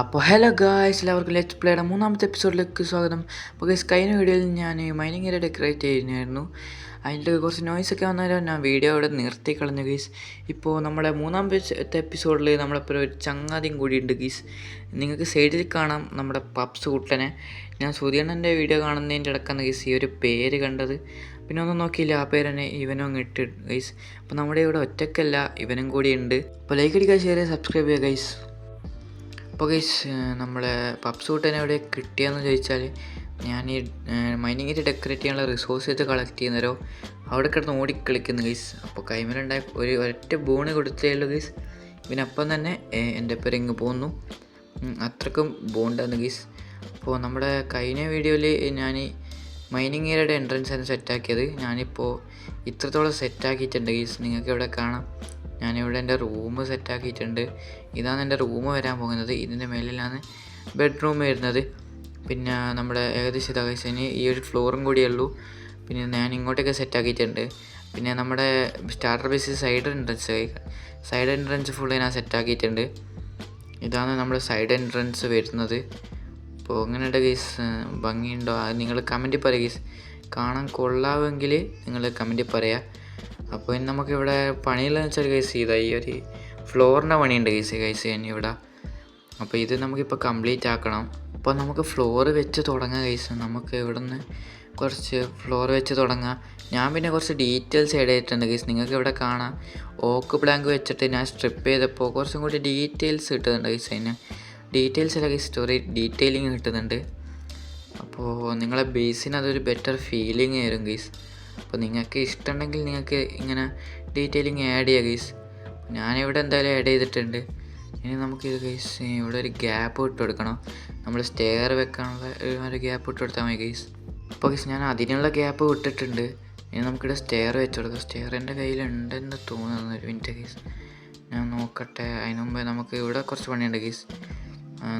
അപ്പോൾ hello guys എല്ലാവർക്കും let's പ്ലേയുടെ മൂന്നാമത്തെ എപ്പിസോഡിലേക്ക് സ്വാഗതം. അപ്പോൾ ഗൈസ് കഴിഞ്ഞ വീഡിയോയിൽ ഞാൻ മൈനിങ് ഏരിയ ഡെക്കറേറ്റ് ചെയ്യുന്നതായിരുന്നു അതിന്റെ കുറച്ച് നോയ്സ് ഒക്കെ വന്നാലും ഞാൻ വീഡിയോ അവിടെ നിർത്തി കളഞ്ഞു ഗീസ് ഇപ്പോൾ നമ്മുടെ മൂന്നാമത്തെ എപ്പിസോഡിൽ നമ്മളിപ്പോൾ ഒരു ചങ്ങാതിയും കൂടിയുണ്ട് ഗീസ് നിങ്ങൾക്ക് സൈഡിൽ കാണാം നമ്മുടെ പപ്സ് കുട്ടനെ. ഞാൻ സുധീണന്റെ വീഡിയോ കാണുന്നതിന്റെ ഇടക്കാണ് ഗീസ് ഈ ഒരു പേര് കണ്ടത്. പിന്നെ ഒന്നും നോക്കിയില്ല ആ പേര് തന്നെ ഇവനും അങ്ങ് ഇട്ട് ഗൈസ് അപ്പോൾ നമ്മുടെ ഇവിടെ ഒറ്റക്കല്ല ഇവനും കൂടി ഉണ്ട്. അപ്പോൾ ലൈക്ക് അടിക്കുക ഷെയർ ചെയ്യുക സബ്സ്ക്രൈബ് ചെയ്യുക ഗൈസ് അപ്പോൾ ഗൈസ് നമ്മളെ തന്നെ എവിടെ കിട്ടിയെന്ന് ചോദിച്ചാൽ ഞാൻ ഈ മൈനിങ്ങിൽ ഡെക്കറേറ്റ് ചെയ്യാനുള്ള റിസോഴ്സസ് കളക്ട് ചെയ്യുന്നവരോ അവിടെ കിടന്ന് ഓടിക്കളിക്കുന്നു ഗൈസ് അപ്പോൾ കൈമലുണ്ടായ ഒരു ഒരൊറ്റ ബോണ് കൊടുത്തേ ഉള്ളൂ ഗൈസ് ഇവനപ്പം തന്നെ എന്റെ പേര് ഇങ്ങ് പോന്നു. അത്രക്കും ബോണ്ടാണ് ഗൈസ് അപ്പോൾ നമ്മുടെ കഴിഞ്ഞ വീഡിയോയിൽ ഞാൻ മൈനിങ് ഏരിയയുടെ എൻട്രൻസ് ആണ് സെറ്റാക്കിയത് ഞാനിപ്പോൾ ഇത്രത്തോളം സെറ്റാക്കിയിട്ടുണ്ട് ഗൈസ് നിങ്ങൾക്ക് ഇവിടെ കാണാം. ഞാനിവിടെ എന്റെ റൂം സെറ്റാക്കിയിട്ടുണ്ട്. ഇതാണ് എന്റെ റൂം വരാൻ പോകുന്നത്. ഇതിന്റെ മേലിലാണ് ബെഡ്റൂം വരുന്നത്. പിന്നെ നമ്മുടെ ഏകദേശം ഇതാ guys, ഇനി ഈ ഒരു ഫ്ലോറും കൂടിയുള്ളൂ പിന്നെ ഞാൻ ഇങ്ങോട്ടൊക്കെ സെറ്റാക്കിയിട്ടുണ്ട്. പിന്നെ നമ്മുടെ starter base side entrance side entrance full ഞാൻ സെറ്റാക്കിയിട്ടുണ്ട്. ഇതാണ് നമ്മുടെ സൈഡ് എൻട്രൻസ് വരുന്നത്. അപ്പോൾ അങ്ങനെയുള്ള ഗീസ് ഭംഗിയുണ്ടോ? നിങ്ങൾ കമന്റിൽ പറയുക ഗീസ് കാണാൻ കൊള്ളാമെങ്കിൽ നിങ്ങൾ കമന്റിൽ പറയുക അപ്പോൾ ഇനി നമുക്കിവിടെ പണിയില്ലെന്ന് വെച്ചാൽ കേസ് ഇതാ ഈ ഒരു ഫ്ലോറിന്റെ പണിയുണ്ട് കേസ് കേസ് ഇനി ഇവിടെ. അപ്പോൾ ഇത് നമുക്കിപ്പോൾ കംപ്ലീറ്റ് ആക്കണം. അപ്പോൾ നമുക്ക് ഫ്ലോർ വെച്ച് തുടങ്ങാം കേസ് നമുക്ക് ഇവിടെ നിന്ന് കുറച്ച് ഫ്ലോർ വെച്ച് തുടങ്ങാം. ഞാൻ പിന്നെ കുറച്ച് ഡീറ്റെയിൽസ് ആഡ് ചെയ്തിട്ടുണ്ട് കേസ് നിങ്ങൾക്ക് ഇവിടെ കാണാം. ഓക്ക് പ്ലാങ്ക് വെച്ചിട്ട് ഞാൻ സ്ട്രിപ്പ് ചെയ്തപ്പോൾ കുറച്ചും കൂടി ഡീറ്റെയിൽസ് കിട്ടുന്നുണ്ട് കേസ് അതിന് ഡീറ്റെയിൽസ് അല്ല സ്റ്റോറി ഡീറ്റെയിലിങ് കിട്ടുന്നുണ്ട്. അപ്പോൾ നിങ്ങളെ ബേസിന് അതൊരു ബെറ്റർ ഫീലിംഗ് ആയിരുന്നു ഗൈസ് അപ്പോൾ നിങ്ങൾക്ക് ഇഷ്ടമുണ്ടെങ്കിൽ നിങ്ങൾക്ക് ഇങ്ങനെ ഡീറ്റെയിലിങ് ആഡ് ചെയ്യാം ഗൈസ് ഞാനിവിടെ എന്തായാലും ആഡ് ചെയ്തിട്ടുണ്ട്. ഇനി നമുക്ക് ഇത് ഗൈസ് ഇവിടെ ഒരു ഗ്യാപ്പ് ഇട്ട് കൊടുക്കണം. നമ്മൾ സ്റ്റെയർ വെക്കാനുള്ള ഒരു- ഗ്യാപ്പ് ഇട്ട് കൊടുത്താൽ മതി ഗൈസ് അപ്പോൾ ഗൈസ് ഞാൻ അതിനുള്ള ഗ്യാപ്പ് വിട്ടിട്ടുണ്ട്. ഇനി നമുക്കിവിടെ സ്റ്റെയർ വെച്ച് കൊടുക്കാം. സ്റ്റെയർ എന്റെ കയ്യിലുണ്ടെന്ന് തോന്നുന്നു ഒരു മിനിറ്റ് ഗൈസ് ഞാൻ നോക്കട്ടെ. അതിന് മുമ്പേ നമുക്ക് ഇവിടെ കുറച്ച് പണിയുണ്ട് ഗൈസ്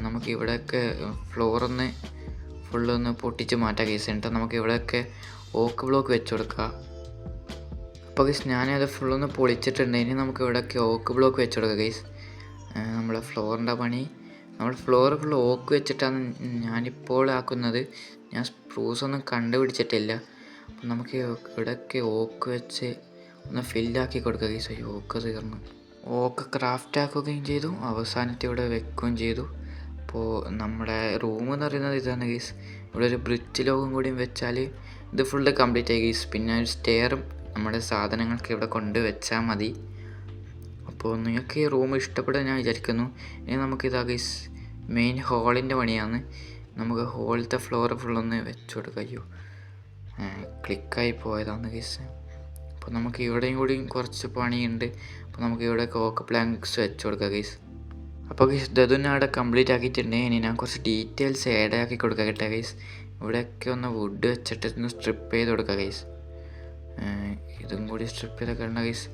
നമുക്ക് ഇവിടെയൊക്കെ ഫ്ലോറൊന്ന് ഫുള്ളൊന്ന് പൊട്ടിച്ച് മാറ്റാം ഗൈസ് എന്നിട്ട് നമുക്ക് ഇവിടെയൊക്കെ ഓക്ക് ബ്ലോക്ക് വെച്ച് കൊടുക്കുക അപ്പോൾ ഗൈസ് ഞാനത് ഫുള്ളൊന്ന് പൊളിച്ചിട്ടുണ്ട്. ഇനി നമുക്ക് ഇവിടെയൊക്കെ ഓക്ക് ബ്ലോക്ക് വെച്ച് കൊടുക്കുക ഗൈസ് നമ്മളെ ഫ്ലോറിന്റെ പണി. നമ്മൾ ഫ്ലോർ ഫുൾ ഓക്ക് വെച്ചിട്ടാണ് ഞാനിപ്പോൾ ആക്കുന്നത്. ഞാൻ സ്പ്രൂസ് ഒന്നും കണ്ടുപിടിച്ചിട്ടില്ല. അപ്പം നമുക്ക് ഇവിടെയൊക്കെ ഓക്ക് വെച്ച് ഒന്ന് ഫില്ലാക്കി കൊടുക്കുക ഗൈസ് അയ്യോ ഓക്ക് തീർന്നു. ഓക്ക് ക്രാഫ്റ്റ് ആക്കുകയും ചെയ്തു. അവസാനത്തെ ഇവിടെ വെക്കുകയും ചെയ്തു. അപ്പോൾ നമ്മുടെ റൂം എന്ന് പറയുന്നത് ഇതാണ് ഗൈസ് ഇവിടെ ഒരു ബ്രിഡ്ജ് ലോകം കൂടിയും വെച്ചാൽ ഇത് ഫുള്ള് കംപ്ലീറ്റ് ആയി പിന്നെ ഒരു സ്റ്റെയറും നമ്മുടെ സാധനങ്ങൾക്ക് ഇവിടെ കൊണ്ട് വെച്ചാൽ മതി. അപ്പോൾ നിങ്ങൾക്ക് ഈ റൂം ഇഷ്ടപ്പെടാൻ ഞാൻ വിചാരിക്കുന്നു. ഇനി നമുക്കിതാ ഗീസ് മെയിൻ ഹോളിന്റെ പണിയാണ്. നമുക്ക് ഹോളിലത്തെ ഫ്ലോർ ഫുള്ളൊന്ന് വെച്ച് കൊടുക്കയ്യോ ക്ലിക്കായി പോയതാണ് ഗീസ് അപ്പോൾ നമുക്ക് ഇവിടെയും കൂടിയും കുറച്ച് പണിയുണ്ട്. അപ്പോൾ നമുക്ക് ഇവിടെ കോക്ക് പ്ലാങ്ക്സ് വെച്ച് കൊടുക്കാം ഗീസ് അപ്പോൾ ഗൈസ് ഇതൊന്നും അവിടെ കംപ്ലീറ്റ് ആക്കിയിട്ടുണ്ട്. ഇനി ഞാൻ കുറച്ച് ഡീറ്റെയിൽസ് ആഡ് ആക്കി കൊടുക്കാം കേട്ടോ ഗൈസ് ഇവിടെയൊക്കെ ഒന്ന് വുഡ് വെച്ചിട്ട് ഒന്ന് സ്ട്രിപ്പ് ചെയ്ത് കൊടുക്കുക ഗൈസ് ഇതും കൂടി സ്ട്രിപ്പ് ചെയ്തൊക്കെ ഉണ്ട് ഗൈസ്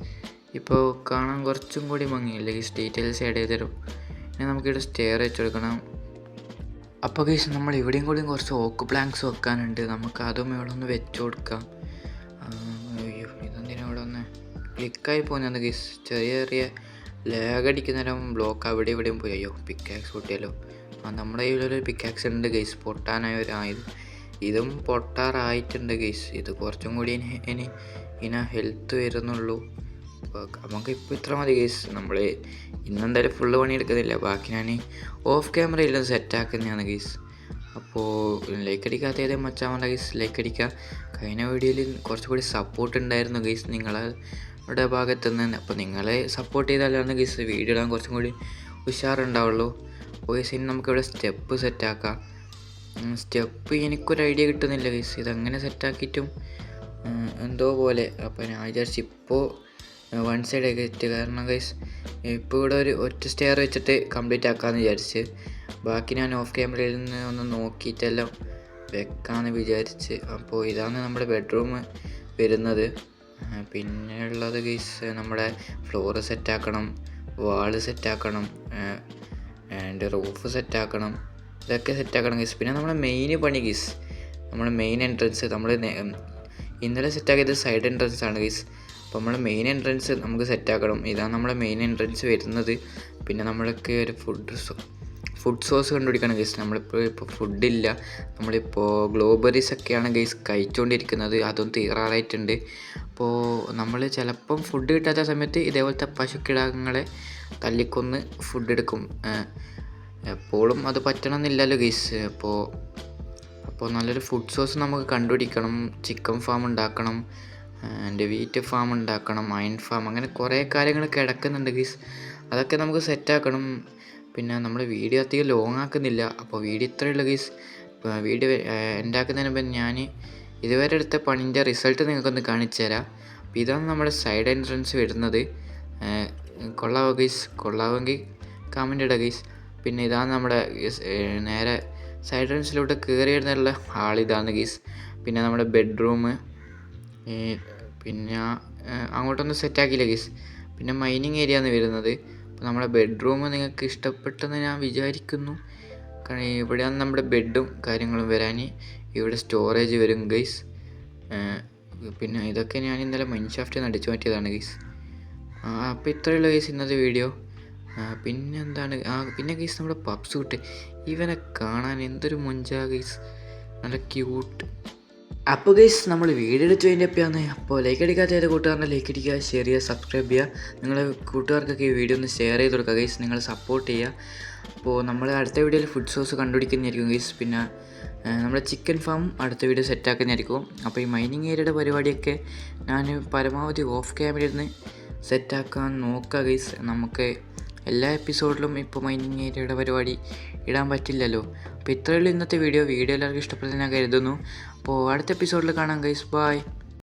ഇപ്പോൾ കാണാൻ കുറച്ചും കൂടി ഭംഗിയില്ല ഗൈസ് ഡീറ്റെയിൽസ് ആഡ് ചെയ്ത് തരും. ഇനി നമുക്കിവിടെ സ്റ്റെയർ വെച്ച് കൊടുക്കണം. അപ്പോൾ ഗൈസ് നമ്മൾ ഇവിടെയും കൂടിയും കുറച്ച് ഓക്ക് പ്ലാങ്ക്സ് വെക്കാനുണ്ട്. നമുക്ക് അതും ഇവിടെ ഒന്ന് വെച്ച് കൊടുക്കാം. അയ്യോ ഇതെന്തിനാ ഇവിടെ ഒന്ന് ക്ലിക്കായി പോകുന്നത് ഗൈസ് ചെറിയ ചെറിയ ലാഗ് അടിക്കുന്നേരം ബ്ലോക്ക് അവിടെ ഇവിടെയും പോയി. അയ്യോ പിക്കാക്സ് പൊട്ടിയല്ലോ. ആ നമ്മുടെ കയ്യിലൊരു പിക്കാക്സ് ഉണ്ട് ഗൈസ് പൊട്ടാനായ ഒരു ആയുധം. ഇതും പൊട്ടാറായിട്ടുണ്ട് ഗൈസ് ഇത് കുറച്ചും കൂടി ഇനി ഇനി ഹെൽത്ത് വരുന്നുള്ളൂ. നമുക്ക് ഇപ്പോൾ ഇത്ര മതി ഗൈസ് നമ്മൾ ഇന്നെന്തായാലും ഫുള്ള് പണിയെടുക്കുന്നില്ല. ബാക്കി ഞാൻ ഓഫ് ക്യാമറയിലും സെറ്റാക്കുന്നതാണ് ഗൈസ് അപ്പോൾ ലൈക്ക് അടിക്കാത്ത ഏതെങ്കിലും മച്ചാമണ്ട ഗൈസ് ലൈക്ക് അടിക്കുക കഴിഞ്ഞ വീഡിയോയിൽ കുറച്ചുകൂടി സപ്പോർട്ട് ഉണ്ടായിരുന്നു ഗൈസ് നിങ്ങളുടെ ഭാഗത്ത് നിന്ന് അപ്പോൾ നിങ്ങളെ സപ്പോർട്ട് ചെയ്താലാണ് ഗൈസ് വീഡിയോ ഇടാൻ കുറച്ചും കൂടി ഉഷാറുണ്ടാവുള്ളൂ. അപ്പോൾ ഗൈസ് ഇനി നമുക്കിവിടെ സ്റ്റെപ്പ് സെറ്റാക്കാം സ്റ്റെപ്പ് എനിക്കൊരു ഐഡിയ കിട്ടുന്നില്ല ഗൈസ് ഇതങ്ങനെ സെറ്റാക്കിയിട്ടും എന്തോ പോലെ. അപ്പോൾ ഞാൻ വിചാരിച്ചു ഇപ്പോൾ വൺ സൈഡൊക്കെ എത്തി കാരണം ഗൈസ് ഇപ്പോൾ ഇവിടെ ഒരു ഒറ്റ സ്റ്റെയർ വെച്ചിട്ട് കംപ്ലീറ്റ് ആക്കാമെന്ന് വിചാരിച്ച്. ബാക്കി ഞാൻ ഓഫ് ക്യാമറയിൽ നിന്ന് ഒന്ന് നോക്കിയിട്ടെല്ലാം വെക്കാമെന്ന് വിചാരിച്ച്. അപ്പോൾ ഇതാണ് നമ്മുടെ ബെഡ്റൂം വരുന്നത്. പിന്നെ ഉള്ളത് ഗൈസ് നമ്മുടെ ഫ്ലോറ് സെറ്റാക്കണം വാൾ സെറ്റാക്കണം ആൻഡ് റൂഫ് സെറ്റാക്കണം ഇതൊക്കെ സെറ്റാക്കണം ഗീസ് പിന്നെ നമ്മുടെ മെയിൻ പണി ഗീസ് നമ്മുടെ മെയിൻ എൻട്രൻസ് നമ്മൾ ഇന്നലെ സെറ്റാക്കിയത് സൈഡ് എൻട്രൻസ് ആണ് ഗീസ് അപ്പോൾ നമ്മുടെ മെയിൻ എൻട്രൻസ് നമുക്ക് സെറ്റാക്കണം ഇതാണ് നമ്മുടെ മെയിൻ എൻട്രൻസ് വരുന്നത്. പിന്നെ നമ്മളൊക്കെ ഒരു ഫുഡ് ഫുഡ് സോസ് കണ്ടുപിടിക്കണം ഗൈസ് നമ്മളിപ്പോൾ ഇപ്പോൾ ഫുഡില്ല നമ്മളിപ്പോൾ ഗ്ലോബറീസ് ഒക്കെയാണ് ഗൈസ് കഴിച്ചുകൊണ്ടിരിക്കുന്നത് അതും തീരാറായിട്ടുണ്ട്. അപ്പോൾ നമ്മൾ ചിലപ്പം ഫുഡ് കിട്ടാത്ത സമയത്ത് ഇതേപോലത്തെ പശുക്കിടാങ്ങളെ തല്ലിക്കൊന്ന് ഫുഡ് എടുക്കും. എപ്പോഴും അത് പറ്റണമെന്നില്ലല്ലോ ഗൈസ് അപ്പോൾ അപ്പോൾ നല്ലൊരു ഫുഡ് സോഴ്സ് നമുക്ക് കണ്ടുപിടിക്കണം. ചിക്കൻ ഫാം ഉണ്ടാക്കണം. എന്റെ വീറ്റ് ഫാം ഉണ്ടാക്കണം. അയൺ ഫാം അങ്ങനെ കുറേ കാര്യങ്ങൾ കിടക്കുന്നുണ്ട് ഗീസ് അതൊക്കെ നമുക്ക് സെറ്റാക്കണം പിന്നെ നമ്മൾ വീഡിയോ അധികം ലോങ് ആക്കുന്നില്ല. അപ്പോൾ വീഡിയോ ഇത്രയേ ഉള്ളൂ ഗീസ് വീഡിയോ ഉണ്ടാക്കുന്നതിന് മുമ്പ് ഞാൻ ഇതുവരെ എടുത്ത പണിന്റെ റിസൾട്ട് നിങ്ങൾക്കൊന്ന് കാണിച്ചു തരാം. അപ്പോൾ ഇതാണ് നമ്മുടെ സൈഡ് എൻട്രൻസ് വരുന്നത്. കൊള്ളാവോ ഗീസ് കൊള്ളാവെങ്കിൽ കമന്റ് ഇടുക ഗീസ് പിന്നെ ഇതാണ് നമ്മുടെ നേരെ സൈഡ് റൂംസിലോട്ട് കയറി വരുന്നുള്ള ഹാളിതാണ് ഗീസ്. പിന്നെ നമ്മുടെ ബെഡ്റൂം പിന്നെ അങ്ങോട്ടൊന്നും സെറ്റാക്കിയില്ല ഗീസ്. പിന്നെ മൈനിങ് ഏരിയ ആണ് വരുന്നത്. അപ്പോൾ നമ്മുടെ ബെഡ്റൂം നിങ്ങൾക്ക് ഇഷ്ടപ്പെട്ടെന്ന് ഞാൻ വിചാരിക്കുന്നു. കാരണം ഇവിടെയാണ് നമ്മുടെ ബെഡും കാര്യങ്ങളും വരാൻ. ഇവിടെ സ്റ്റോറേജ് വരും ഗൈസ്. പിന്നെ ഇതൊക്കെ ഞാൻ ഇന്നലെ മൈൻഷാഫ്റ്റ് നിന്ന് അടിച്ചു മാറ്റിയതാണ് ഗൈസ്. അപ്പോൾ ഇത്രയുള്ള ഗൈസ് ഇന്നത്തെ വീഡിയോ പിന്നെ എന്താണ് ആ പിന്നെ ഗൈസ് നമ്മുടെ പപ്സ് ഇവനെ കാണാൻ എന്തൊരു മൊഞ്ചാ ഗൈസ് നല്ല ക്യൂട്ട് അപ്പോൾ ഗൈസ് നമ്മൾ വീഡിയോ എടുത്ത് കഴിഞ്ഞപ്പോഴാണ് അപ്പോൾ ലൈക്ക് അടിക്കാത്ത ഏത് കൂട്ടുകാരനെ ലൈക്ക് അടിക്കുക ഷെയർ ചെയ്യുക സബ്സ്ക്രൈബ് ചെയ്യുക. നിങ്ങളെ കൂട്ടുകാർക്കൊക്കെ ഈ വീഡിയോ ഒന്ന് ഷെയർ ചെയ്ത് കൊടുക്കുക ഗൈസ് നിങ്ങൾ സപ്പോർട്ട് ചെയ്യുക. അപ്പോൾ നമ്മൾ അടുത്ത വീഡിയോയിൽ ഫുഡ് സോഴ്സ് കണ്ടുപിടിക്കുന്നതായിരിക്കും ഗൈസ് പിന്നെ നമ്മുടെ ചിക്കൻ ഫാം അടുത്ത വീഡിയോ സെറ്റാക്കുന്നതായിരിക്കും അപ്പോൾ ഈ മൈനിങ് ഏരിയയുടെ പരിപാടിയൊക്കെ ഞാൻ പരമാവധി ഓഫ് ക്യാമറയിൽ നിന്ന് സെറ്റാക്കാൻ നോക്കുക ഗൈസ് നമുക്ക് എല്ലാ എപ്പിസോഡിലും ഇപ്പോൾ മൈനിങ് ഏരിയയുടെ പരിപാടി ഇടാൻ പറ്റില്ലല്ലോ. അപ്പോൾ ഇത്രയുള്ള ഇന്നത്തെ വീഡിയോ. വീഡിയോ എല്ലാവർക്കും ഇഷ്ടപ്പെട്ടെന്ന് ഞാൻ കരുതുന്നു. അപ്പോൾ അടുത്ത എപ്പിസോഡിൽ കാണാം ഗൈസ് ബൈ